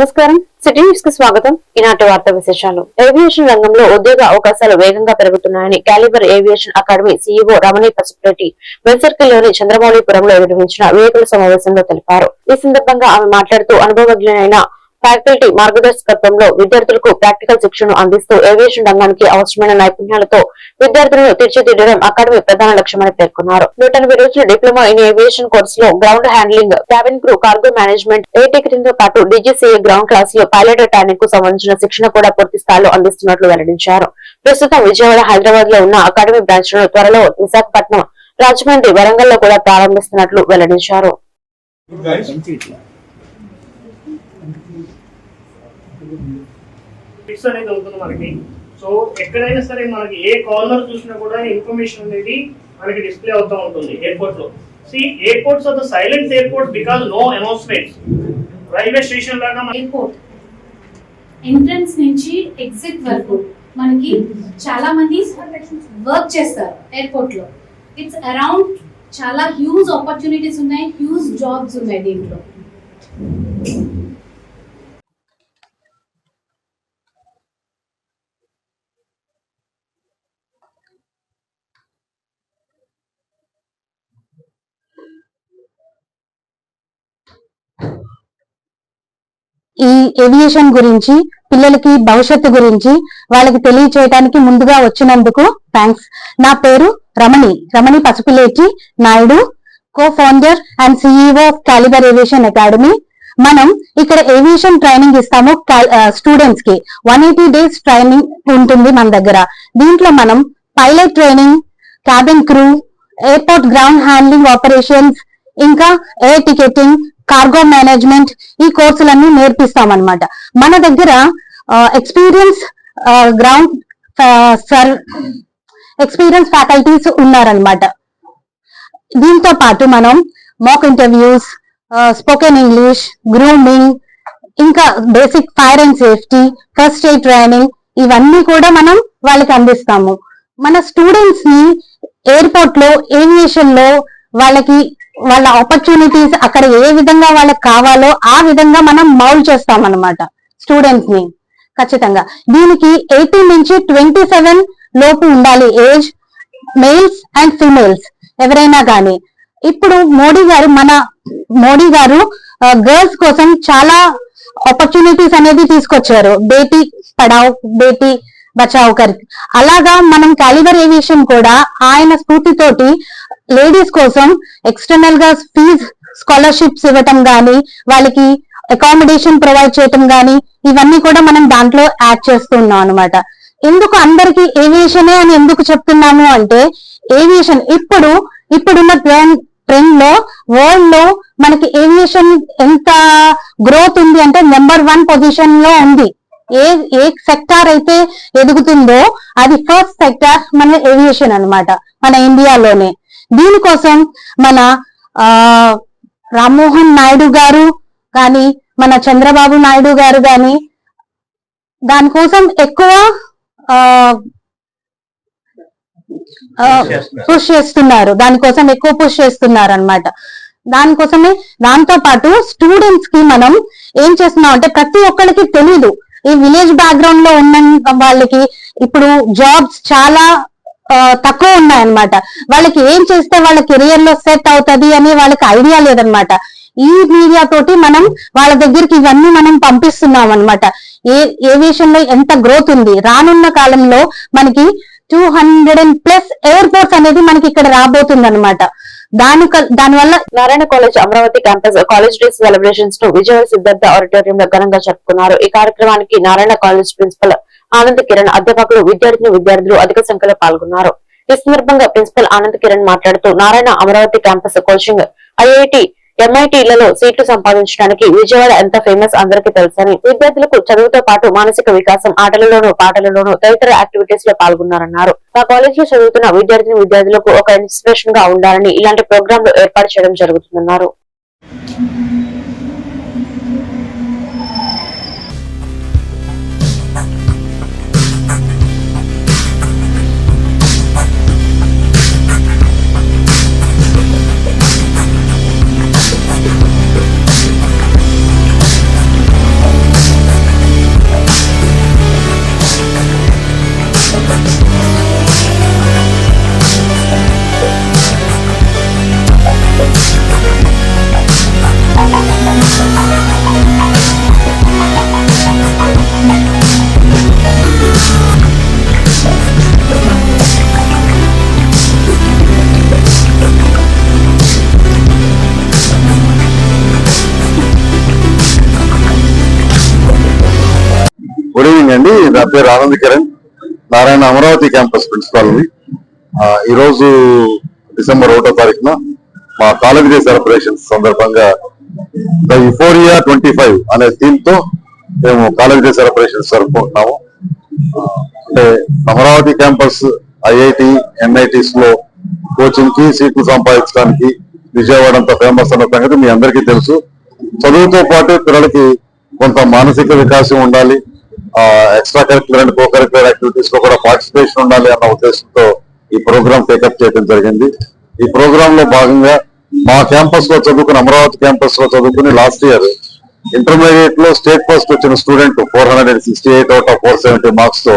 నమస్కారం. సిటీ న్యూస్కి స్వాగతం. ఈనాటి వార్తా విశేషాలు. ఏవియేషన్ రంగంలో ఉద్యోగ అవకాశాలు వేగంగా పెరుగుతున్నాయని calibre aviation academy CEO Ramani Pasupureddy లోని చంద్రమౌళిపురంలో నిర్వహించిన విలేకరుల సమావేశంలో తెలిపారు. ఈ సందర్భంగా ఆమె మాట్లాడుతూ అనుభవజ్ఞులైన ఫ్యాకల్టీ మార్గదర్శకత్వంలో విద్యార్థులకు ప్రాక్టికల్ శిక్షణను అందిస్తూ ఏవియేషన్ రంగానికి అవసరమైన నైపుణ్యాలతో విద్యార్థులను తీర్చిదిద్దడం అకాడమీ ప్రధాన లక్ష్యమని పేర్కొన్నారు. నూట ఎనభై రోజుల డిప్లొమా ఇన్ ఏవియేషన్ కోర్సులో ground handling cabin crew cargo management ఏటికరింగ్తో పాటు డీజీసీఏ గ్రౌండ్ క్లాస్లో పైలట్ ట్రైనింగ్కు సంబంధించిన శిక్షణ కూడా పూర్తి స్థాయిలో అందిస్తున్నట్లు వెల్లడించారు. ప్రస్తుతం విజయవాడ హైదరాబాద్లో ఉన్న అకాడమీ బ్రాంచ్లను త్వరలో విశాఖపట్నం రాజమండ్రి వరంగల్లో కూడా ప్రారంభిస్తున్నట్లు వెల్లడించారు. ఫిక్స్ అనేది అవుతుంది మనకి. సో ఎక్కడైనా సరే మనకి ఏ కార్నర్ చూసినా కూడా ఇన్ఫర్మేషన్ అనేది మనకి డిస్ప్లే అవుతూ ఉంటుంది ఎయిర్పోర్ట్లో. See airports are the silent airport because no announcements railway station లాగా ఎయిర్పోర్ట్ ఎంట్రన్స్ నుంచి ఎగ్జిట్ వరకు మనకి చాలా మంది వర్క్ చేస్తారు ఎయిర్పోర్ట్లో. ఇట్స్ అరౌండ్ చాలా హ్యూజ్ ఆపర్చునిటీస్ ఉన్నాయి హ్యూజ్ జాబ్స్ ఉన్నాయి దీంట్లో ఈ ఏవియేషన్ గురించి పిల్లలకి భవిష్యత్తు గురించి వాళ్ళకి తెలియచేయడానికి ముందుగా వచ్చినందుకు థ్యాంక్స్ నా పేరు Ramani. Ramani Pasupuleti Naidu co founder and CEO of calibre aviation academy మనం ఇక్కడ ఏవియేషన్ ట్రైనింగ్ ఇస్తాము స్టూడెంట్స్కి. వన్ ఎయిటీ డేస్ ట్రైనింగ్ ఉంటుంది మన దగ్గర. దీంట్లో మనం pilot training cabin crew airport ground handling operations ఇంకా ఎయిర్ టికెటింగ్ కార్గో మేనేజ్మెంట్ ఈ కోర్సులన్నీ నేర్పిస్తామన్నమాట. మన దగ్గర experience ground sir experience faculties ఉన్నారనమాట దీంతో పాటు మనం mock interviews spoken English grooming ఇంకా basic fire and safety first aid training ఇవన్నీ కూడా మనం వాళ్ళకి అందిస్తాము. మన స్టూడెంట్స్ని ఎయిర్పోర్ట్లో ఏవియేషన్లో వాళ్ళకి వాళ్ళ ఆపర్చునిటీస్ అక్కడ ఏ విధంగా వాళ్ళకి కావాలో ఆ విధంగా మనం మౌల్ చేస్తాం అనమాట స్టూడెంట్స్ని. ఖచ్చితంగా. దీనికి ఎయిటీన్ నుంచి ట్వంటీ సెవెన్ లోపు ఉండాలి ఏజ్ మేల్స్ అండ్ ఫిమేల్స్ ఎవరైనా కానీ ఇప్పుడు మోడీ గారు మన మోడీ గారు గర్ల్స్ కోసం చాలా ఆపర్చునిటీస్ అనేది తీసుకొచ్చారు. బేటీ పడావ్ బేటీ బచావ్ కర్ అలాగా మనం క్యాలిబర్ ఏవియేషన్ కూడా ఆయన స్ఫూర్తితోటి లేడీస్ కోసం ఎక్స్టర్నల్గా ఫీజ్ స్కాలర్షిప్స్ ఇవ్వటం గాని వాళ్ళకి అకామిడేషన్ ప్రొవైడ్ చేయటం గాని ఇవన్నీ కూడా మనం దాంట్లో యాడ్ చేస్తున్నాం అనమాట ఎందుకు అందరికి ఏవియేషనే అని ఎందుకు చెప్తున్నాము అంటే ఏవియేషన్ ఇప్పుడు ఇప్పుడున్న ట్రెండ్ ట్రెండ్లో వరల్డ్లో మనకి ఏవియేషన్ ఎంత గ్రోత్ ఉంది అంటే నెంబర్ వన్ పొజిషన్లో ఉంది. ఏ ఏ సెక్టార్ అయితే ఎదుగుతుందో అది ఫస్ట్ సెక్టార్ మన ఏవియేషన్ అనమాట మన ఇండియాలోనే దీనికోసం మన ఆ రామ్మోహన్ నాయుడు గారు కానీ మన చంద్రబాబు నాయుడు గారు కానీ దానికోసం ఎక్కువ ఆ పుష్ చేస్తున్నారు. దానికోసం ఎక్కువ పుష్ చేస్తున్నారు అనమాట దానికోసమే దాంతో పాటు స్టూడెంట్స్కి మనం ఏం చేస్తున్నాం అంటే ప్రతి ఒక్కరికి తెలీదు. ఈ విలేజ్ బ్యాక్గ్రౌండ్లో ఉన్న వాళ్ళకి ఇప్పుడు జాబ్స్ చాలా తక్కువ ఉన్నాయన్నమాట. వాళ్ళకి ఏం చేస్తే వాళ్ళ కెరియర్లో సెట్ అవుతుంది అని వాళ్ళకి ఐడియా లేదనమాట ఈ మీడియా తోటి మనం వాళ్ళ దగ్గరికి ఇవన్నీ మనం పంపిస్తున్నాం అనమాట ఏ ఏవియేషన్లో ఎంత గ్రోత్ ఉంది? రానున్న కాలంలో మనకి two hundred and plus airports అనేది మనకి ఇక్కడ రాబోతుంది అనమాట దాని దానివల్ల Narayana college Amaravati campus college day సెలబ్రేషన్స్ను Vijayawada Siddhartha ఆడిటోరియంలో ఘనంగా జరుపుకున్నారు. ఈ కార్యక్రమానికి నారాయణ కాలేజ్ ప్రిన్సిపల్ ఆనంద్ కిరణ్ అధ్యాపకులు విద్యార్థిని విద్యార్థులు అధిక సంఖ్యలో పాల్గొన్నారు. ఈ సందర్భంగా ప్రిన్సిపల్ ఆనంద్ కిరణ్ మాట్లాడుతూ Narayana Amaravati campus coaching IIT ఎంఐటీలలో సీట్లు సంపాదించడానికి విజయవాడ ఎంత ఫేమస్ అందరికీ తెలుసని విద్యార్థులకు చదువుతో పాటు మానసిక వికాసం ఆటలలోనూ పాటలలోనూ తదితర యాక్టివిటీస్లో పాల్గొన్నారన్నారు. మా కాలేజ్లో చదువుతున్న విద్యార్థిని విద్యార్థులకు ఒక ఇన్స్పిరేషన్గా ఉండాలని ఇలాంటి ప్రోగ్రాంలు ఏర్పాటు చేయడం జరుగుతుందన్నారు. గుడ్ ఈవినింగ్ అండి. నా పేరు ఆనంద్ కిరణ్. నారాయణ అమరావతి క్యాంపస్ ప్రిన్సిపాల్ని ఈరోజు డిసెంబర్ ఒకటో తారీఖున మా కాలేజ్ డే సెలబ్రేషన్స్ సందర్భంగా ద యుఫోరియా ట్వంటీ ఫైవ్ అనే థీమ్తో మేము కాలేజ్ డే సెలబ్రేషన్స్ జరుపుకుంటున్నాము. అంటే అమరావతి క్యాంపస్ ఐఐటి ఎన్ఐటిస్లో కోచింగ్కి సీట్లు సంపాదించడానికి విజయవాడ అంత ఫేమస్ అన్న సంగతి మీ అందరికీ తెలుసు. చదువుతో పాటు పిల్లలకి కొంత మానసిక వికాసం ఉండాలి. Extra curricular and co curricular యాక్టివిటీస్లో కూడా పార్టిసిపేషన్ ఉండాలి అన్న ఉద్దేశంతో ఈ ప్రోగ్రామ్ టేకప్ చేయడం జరిగింది. ఈ ప్రోగ్రామ్లో భాగంగా మా క్యాంపస్లో చదువుకుని అమరావతి క్యాంపస్లో చదువుకుని లాస్ట్ ఇయర్ ఇంటర్మీడియట్లో స్టేట్ ఫస్ట్ వచ్చిన student four hundred and sixty eight out of four seventy మార్క్స్తో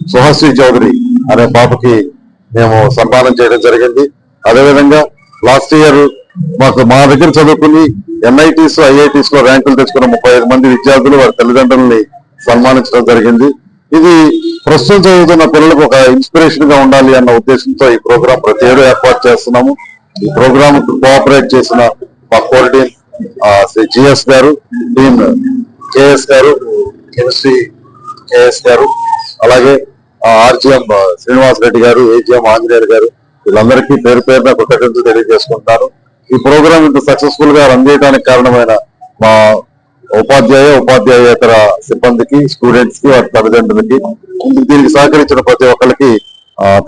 Suhasri Chowdary అనే పాపకి మేము సన్మానం చేయడం జరిగింది. అదేవిధంగా లాస్ట్ ఇయర్ మాకు మా దగ్గర చదువుకుని ఎన్ఐటీస్ ఐఐటీస్లో ర్యాంకులు తెచ్చుకున్న ముప్పై ఐదు మంది విద్యార్థులు వారి తల్లిదండ్రుల్ని సన్మానించడం జరిగింది. ఇది ప్రస్తుతం చదువుతున్న పిల్లలకు ఒక ఇన్స్పిరేషన్గా ఉండాలి అన్న ఉద్దేశంతో ఈ ప్రోగ్రాం ప్రతి ఏడు ఏర్పాటు చేస్తున్నాము. ఈ ప్రోగ్రామ్ కోఆపరేట్ చేసిన మా coordinate Shri GS garu dean KS garu chemistry KS garu అలాగే ఆర్జిఎం శ్రీనివాస్ రెడ్డి గారు ఏజిఎం ఆంజనేయులు గారు వీళ్ళందరికీ పేరు పేరున కృతజ్ఞతలు తెలియజేసుకుంటారు ఈ ప్రోగ్రామ్ ఇంత సక్సెస్ఫుల్గా రన్ చేయడానికి కారణమైన మా ఉపాధ్యాయ ఉపాధ్యాయేతర సిబ్బందికి స్టూడెంట్స్కి వారి తల్లిదండ్రులకి దీనికి సహకరించిన ప్రతి ఒక్కరికి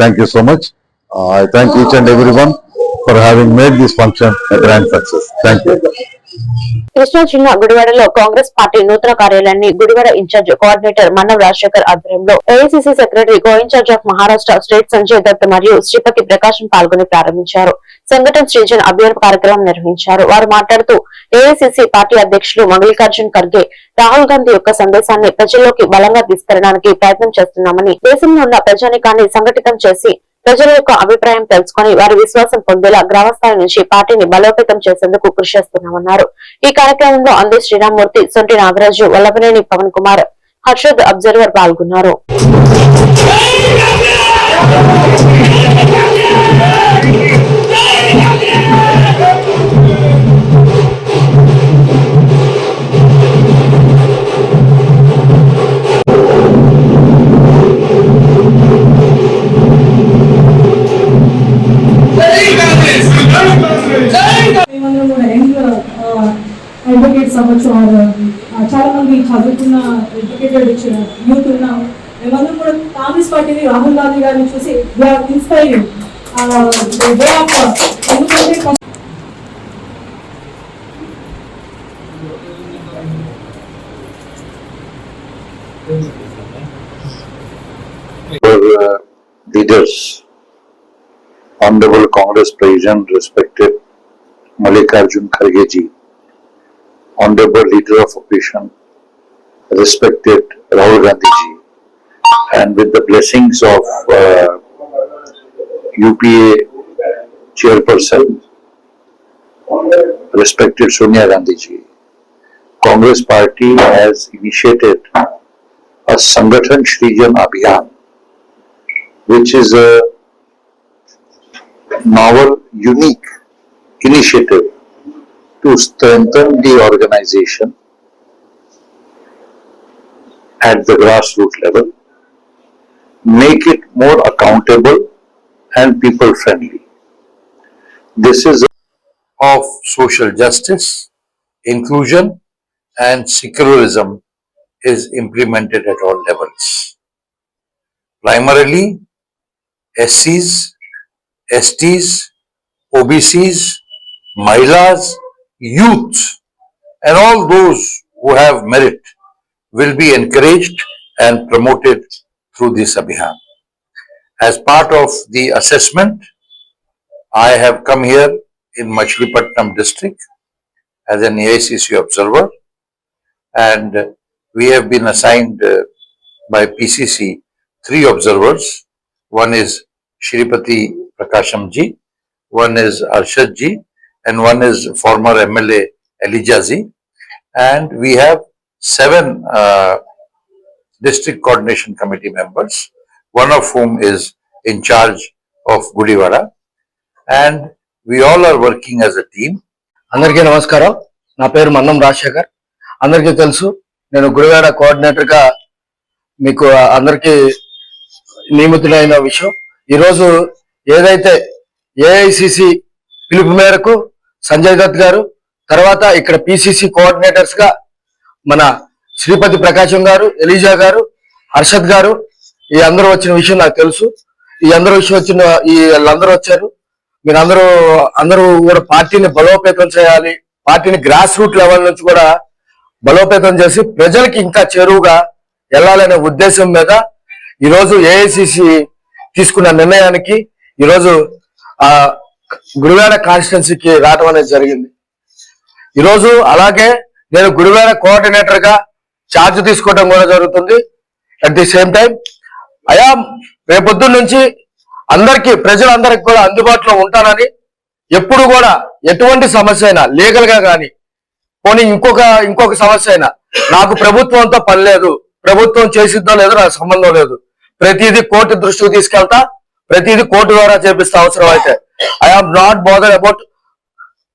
thank you so much I thank each and every one for having made this function grand success thank you Krishna చిన్న గుడివాడలో కాంగ్రెస్ పార్టీ నూతన కార్యాలయాన్ని Gudivada in charge coordinator Mannav Rajasekhar ఆధ్వర్యంలో AICC secretary co in charge of Maharashtra state Sanjay Dutt మరియు శ్రీపతి ప్రకాశం పాల్గొని ప్రారంభించారు. సంఘటన సృజన్ అభియాన్ కార్యక్రమం నిర్వహించారు. వారు మాట్లాడుతూ ఏఐసిసి పార్టీ అధ్యక్షులు మల్లికార్జున్ ఖర్గే రాహుల్ గాంధీ యొక్క సందేశాన్ని ప్రజల్లోకి బలంగా తీసుకెళ్ళడానికి ప్రయత్నం చేస్తున్నామని దేశంలో ఉన్న ప్రజానికాన్ని సంఘటితం చేసి ప్రజల యొక్క అభిప్రాయం తెలుసుకుని వారి విశ్వాసం పొందేలా గ్రామస్థాయి నుంచి పార్టీని బలోపేతం చేసేందుకు కృషి చేస్తున్నామన్నారు. ఈ కార్యక్రమంలో అందు శ్రీరామ్మూర్తి సొంటి నాగరాజు వల్లభనేని పవన్ కుమార్ హర్షద్ అబ్జర్వర్ పాల్గొన్నారు. అడ్వకేట్స్ అవ్వచ్చు ఆర్ చాలా మంది చదువుకున్న ఎడ్యుకేటెడ్ యూత్ ఉన్నాం మేమందరం కూడా కాంగ్రెస్ పార్టీని రాహుల్ గాంధీ గారిని చూసి ఇన్స్పైర్ వే ఆఫ్ ఎందుకంటే leaders Honorable Congress President, respected Mallikarjun Kharge ji, Honorable Leader of Opposition, respected Rahul Gandhi ji, and with the blessings of uh, UPA Chairperson, respected Sonia Gandhi ji, Congress Party has initiated a Sangathan Shrijan Abhiyan, which is a novel, unique initiative to strengthen the organization at the grassroots level, make it more accountable and people friendly. This is of social justice, inclusion and secularism is implemented at all levels. Primarily, SCs, STs, OBCs, Mahilas, youth and all those who have merit will be encouraged and promoted through this Abhiyan. As part of the assessment, I have come here in Machilipatnam district as an AICC observer and we have been assigned uh, by PCC three observers. One is Shripati Prakasham ji, one is Arshad ji, and one is former MLA Elijazi. And we have seven uh, district coordination committee members, one of whom is in charge of Gudivara. And we all are working as a team. అందరికీ నమస్కారం నా పేరు మన్నం రాజశేఖర్ అందరికీ తెలుసు నేను గుడివాడ కోఆర్డినేటర్గా మీకు అందరికీ నియమితులైన విషయం ఈరోజు ఏదైతే ఏఐసిసి పిలుపు మేరకు సంజయ్ దత్ గారు తర్వాత ఇక్కడ పిసిసి కోఆర్డినేటర్స్గా మన శ్రీపతి ప్రకాశం గారు ఎలీజా గారు హర్షద్ గారు ఈ అందరూ వచ్చిన విషయం నాకు తెలుసు. ఈ అందరూ విషయం వచ్చిన ఈ వీళ్ళందరూ వచ్చారు. మీరందరూ అందరూ కూడా పార్టీని బలోపేతం చేయాలి పార్టీని గ్రాస్ రూట్ లెవెల్ నుంచి కూడా బలోపేతం చేసి ప్రజలకి ఇంకా చేరువుగా వెళ్ళాలనే ఉద్దేశం మీద ఈరోజు ఏఐసిసి తీసుకున్న నిర్ణయానికి ఈరోజు ఆ కాన్స్టిట్యున్సీకి రావడం అనేది జరిగింది. ఈరోజు అలాగే నేను గురువాడ కోఆర్డినేటర్గా ఛార్జ్ తీసుకోవడం కూడా జరుగుతుంది. అట్ ది సేమ్ టైం అయా రేపొద్దున్న నుంచి అందరికి ప్రజలందరికి కూడా అందుబాటులో ఉంటానని ఎప్పుడు కూడా ఎటువంటి సమస్య అయినా లీగల్గా కానీ పోనీ ఇంకొక ఇంకొక సమస్య అయినా నాకు ప్రభుత్వంతో పని లేదు ప్రభుత్వం చేసిద్దో లేదో నాకు సంబంధం లేదు. ప్రతిదీ కోర్టు దృష్టికి తీసుకెళ్తా ప్రతిదీ కోర్టు ద్వారా చేపిస్తా అవసరం అయితే I have not bother about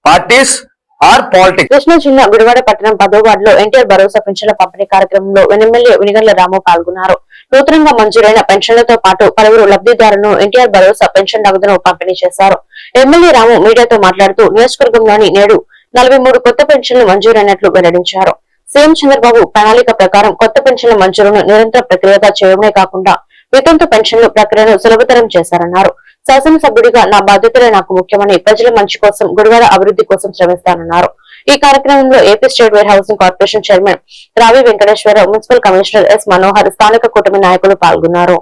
parties or politics Krishna జిల్లా గుడివాడ పట్టణం పదో వార్డులో ఎన్టీఆర్ భరోసా పెన్షన్ల పంపిణీ కార్యక్రమంలో ఎమ్మెల్యే వినిగండ్ల రాము పాల్గొన్నారు. నూతనంగా మంజూరైన పెన్షన్లతో పాటు పలువురు లబ్దిదారులను ఎన్టీఆర్ భరోసా పెన్షన్ నగదును పంపిణీ చేశారు. ఎమ్మెల్యే రాము మీడియాతో మాట్లాడుతూ నియోజకవర్గంలోని నేడు నలభై మూడు కొత్త పెన్షన్లు మంజూరైనట్లు వెల్లడించారు. సీఎం చంద్రబాబు ప్రణాళిక ప్రకారం కొత్త పెన్షన్ల మంజూరును నిరంతర ప్రక్రియగా చేయడమే కాకుండా వితంతు పెన్షన్లు ప్రక్రియను సులభతరం చేశారన్నారు. శాసనసభ్యుడిగా నా బాధ్యతలే నాకు ముఖ్యమని ప్రజల మంచి కోసం గుడివాడ అభివృద్ధి కోసం శ్రమిస్తానన్నారు. ఈ కార్యక్రమంలో AP state warehousing corporation chairman Ravi Venkateswararao municipal commissioner S Manohar స్థానిక కూటమి నాయకులు పాల్గొన్నారు.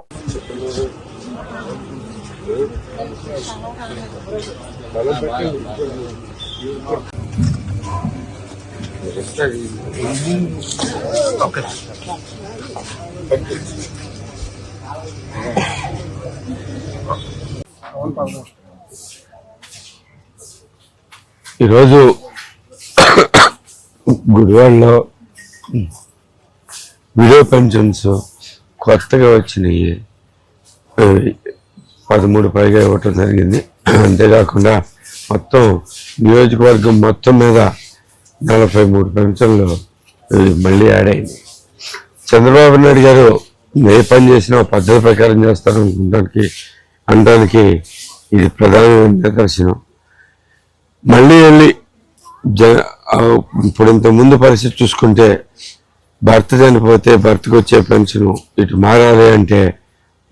ఈరోజు గుడివాడలో విడో పెన్షన్స్ కొత్తగా వచ్చినాయి. పదమూడు పైగా ఇవ్వటం జరిగింది. అంతేకాకుండా మొత్తం నియోజకవర్గం మొత్తం మీద నలభై మూడు పెన్షన్లు మళ్ళీ యాడ్ అయింది చంద్రబాబు నాయుడు గారు ఏ పని చేసినా పద్ధతి ప్రకారం చేస్తారు అనడానికి ఇది ప్రధానమైన నిదర్శనం మళ్ళీ వెళ్ళి జ ఇప్పుడు ఇంత ముందు పరిస్థితి చూసుకుంటే భర్త చనిపోతే భర్తకు వచ్చే పెన్షన్ ఇటు మారాలి అంటే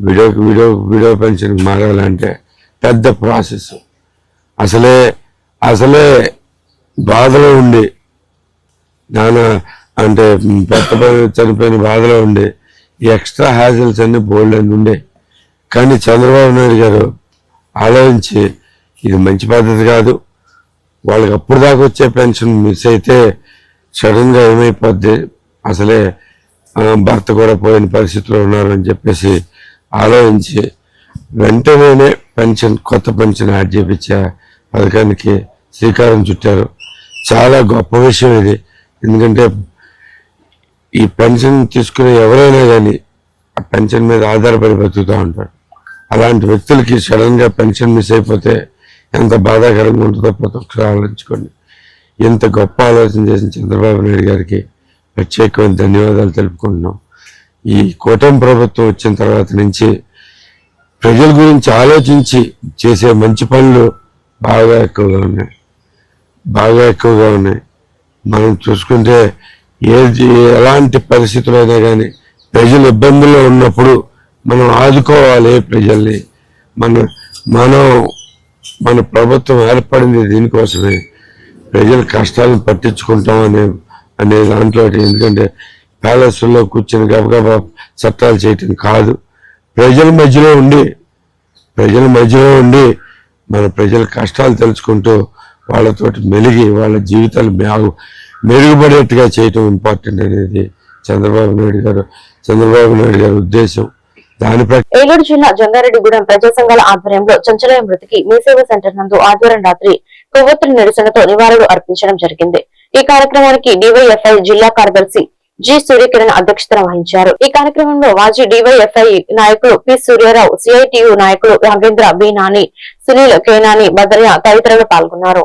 విడోకి విడో విడో పెన్షన్ మారాలంటే పెద్ద ప్రాసెస్. అసలే అసలే బాధలో ఉండి నాన్న అంటే పెద్ద చనిపోయిన బాధలో ఉండి ఎక్స్ట్రా హ్యాజిల్స్ అన్ని బోల్డ్ అని ఉండే కానీ చంద్రబాబు నాయుడు గారు ఆలోచించి ఇది మంచి పద్ధతి కాదు. వాళ్ళకి అప్పుడు దాకా వచ్చే పెన్షన్ మిస్ అయితే సడన్గా ఏమైపోద్ది? అసలే భర్త కూడా పోయిన పరిస్థితిలో ఉన్నారు అని చెప్పేసి ఆలోచించి వెంటనే పెన్షన్ కొత్త పెన్షన్ యాడ్ చేపించే పథకానికి శ్రీకారం చుట్టారు. చాలా గొప్ప విషయం ఇది. ఎందుకంటే ఈ పెన్షన్ తీసుకునే ఎవరైనా కానీ ఆ పెన్షన్ మీద ఆధారపడి బతుకుతూ ఉంటారు. అలాంటి వ్యక్తులకి సడన్గా పెన్షన్ మిస్ అయిపోతే ఎంత బాధాకరంగా ఉంటుందో ప్రతి ఒక్కరు ఆలోచించుకోండి. ఇంత గొప్ప ఆలోచన చేసిన చంద్రబాబు నాయుడు గారికి ప్రత్యేకమైన ధన్యవాదాలు తెలుపుకుంటున్నాం. ఈ కూటమి ప్రభుత్వం వచ్చిన తర్వాత నుంచి ప్రజల గురించి ఆలోచించి చేసే మంచి పనులు బాగా ఎక్కువగా ఉన్నాయి. బాగా ఎక్కువగా ఉన్నాయి. మనం చూసుకుంటే ఏది ఎలాంటి పరిస్థితులైనా కానీ ప్రజలు ఇబ్బందుల్లో ఉన్నప్పుడు మనం ఆదుకోవాలి ప్రజల్ని. మన మనం మన ప్రభుత్వం ఏర్పడింది దీనికోసమే. ప్రజల కష్టాలను పట్టించుకుంటాం అనే అనే దాంట్లో ఎందుకంటే ప్యాలెస్లో కూర్చొని గబగబా చట్టాలు చేయటం కాదు. ప్రజల మధ్యలో ఉండి ప్రజల మధ్యలో ఉండి మన ప్రజల కష్టాలు తెలుసుకుంటూ వాళ్ళతోటి మెలిగి వాళ్ళ జీవితాలు మెరుగు మెరుగుపడేట్టుగా చేయటం ఇంపార్టెంట్ అనేది చంద్రబాబు నాయుడు గారు చంద్రబాబు నాయుడు గారి ఉద్దేశం. ఏలూరు జిల్లా జంగారెడ్డిగూడెం ప్రజా సంఘాల ఆధ్వర్యంలో చంచలయ మృతికి మీ సేవ సెంటర్ నందు ఆదివారం రాత్రి కొవ్వొత్తుల నిరసనతో నివాళులు అర్పించడం జరిగింది. ఈ కార్యక్రమానికి డివైఎఫ్ఐ జిల్లా కార్యదర్శి జి సూర్యకిరణ్ అధ్యక్షతన వహించారు. ఈ కార్యక్రమంలో మాజీ డివైఎఫ్ఐ నాయకులు పి సూర్యారావు సిఐటియు నాయకులు రాఘవేంద్ర బి నాని సునీల్ కేనాని భద్రయ్య తదితరులు పాల్గొన్నారు.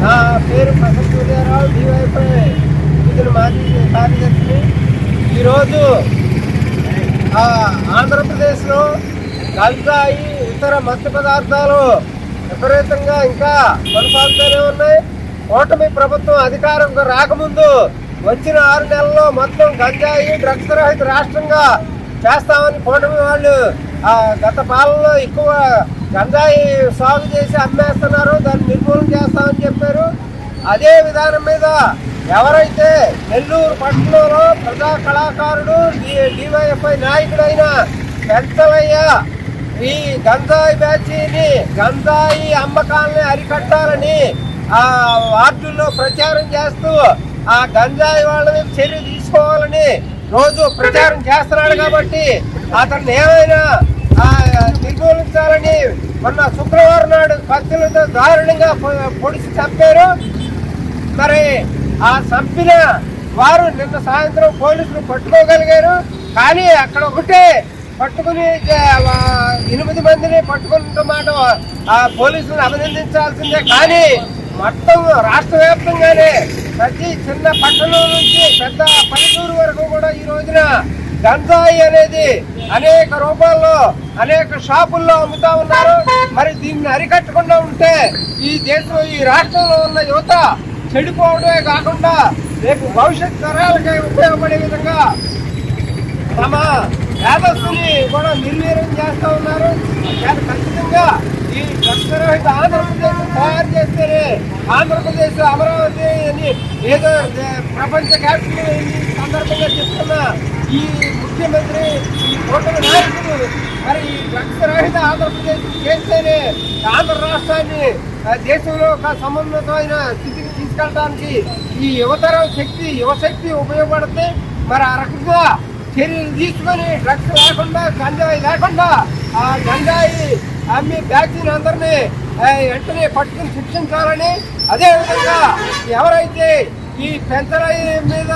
నా పేరు ప్రసన్న సూర్యారావు డివైపై విధులు మాజీ కార్యదర్శిని ఈరోజు ఆంధ్రప్రదేశ్లో గంజాయి ఇతర మత్స్య పదార్థాలు విపరీతంగా ఇంకా కొనసాగుతూనే ఉన్నాయి. కూటమి ప్రభుత్వం అధికారంకు రాకముందు వచ్చిన ఆరు నెలల్లో మొత్తం గంజాయి డ్రగ్స్ రహిత రాష్ట్రంగా చేస్తామని కూటమి వాళ్ళు గత పాలనలో ఎక్కువ గంజాయి సాగు చేసి అమ్మేస్తున్నారు. దాన్ని నిర్మూలన చేస్తామని చెప్పారు. అదే విధానం మీద ఎవరైతే నెల్లూరు పట్టణంలో ప్రజా కళాకారుడు డివైఎఫ్ఐ నాయకుడైన పెంచలయ్య ఈ గంజాయి బ్యాచీని గంజాయి అమ్మకాలని అరికట్టాలని ఆ వార్డుల్లో ప్రచారం చేస్తూ ఆ గంజాయి వాళ్ళ మీద చర్య తీసుకోవాలని రోజు ప్రచారం చేస్తున్నాడు కాబట్టి అతన్ని ఏమైనా నిర్మూలించాలని మొన్న శుక్రవారం నాడు కత్తులతో దారుణంగా పొడిచి చంపారు. మరి ఆ చంపిన వారు నిన్న సాయంత్రం పోలీసులు పట్టుకోగలిగారు. కానీ అక్కడ ఒకటే పట్టుకుని ఎనిమిది మందిని పట్టుకుంటున్నమాట ఆ పోలీసులను అభినందించాల్సిందే. కానీ మొత్తం రాష్ట్ర వ్యాప్తంగానే ప్రతి చిన్న పట్టణం నుంచి పెద్ద పల్లెటూరు వరకు కూడా ఈ రోజున గంజాయి అనేది అనేక రూపాల్లో అనేక షాపుల్లో అమ్ముతా ఉన్నారు. మరి దీన్ని అరికట్టకుండా ఉంటే ఈ దేశం ఈ రాష్ట్రంలో ఉన్న యువత చెడిపోవడమే కాకుండా రేపు భవిష్యత్ తరాలకై ఉపయోగపడే విధంగా తమ మేధస్సుని కూడా నిర్వీర్యం చేస్తా ఉన్నారు. కానీ ఖచ్చితంగా ఈ రక్తరహిత ఆంధ్రప్రదేశ్ తయారు చేస్తేనే ఆంధ్రప్రదేశ్ అమరావతి అని ఏదో ప్రపంచ క్యాపిటల్ ఈ సందర్భంగా చెప్తున్న ఈ ముఖ్యమంత్రి ఈ కూటమి నాయకులు మరి ఈ రక్తరహిత ఆంధ్రప్రదేశ్ చేస్తేనే ఆంధ్ర రాష్ట్రాన్ని ఆ, దేశంలో ఒక సమున్నతమైన స్థితి తీసుకెళ్ళడానికి ఈ యువతరం శక్తి యువశక్తి ఉపయోగపడితే మరి ఆ రకంగా చర్యలు తీసుకొని డ్రగ్స్ లేకుండా గంజాయి లేకుండా ఆ గంజాయి అమ్మి బ్యాక్సీన్ అందరినీ వెంటనే పట్టుకుని శిక్షించాలని అదేవిధంగా ఎవరైతే ఈ పెంచరాయి మీద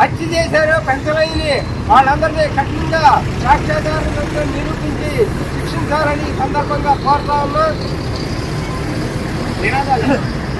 హత్య చేశారో పెంచరాయిని వాళ్ళందరినీ కఠినంగా సాక్ష్యాధారంతో నిరూపించి శిక్షించాలని సందర్భంగా కోరుతా ఉన్నా.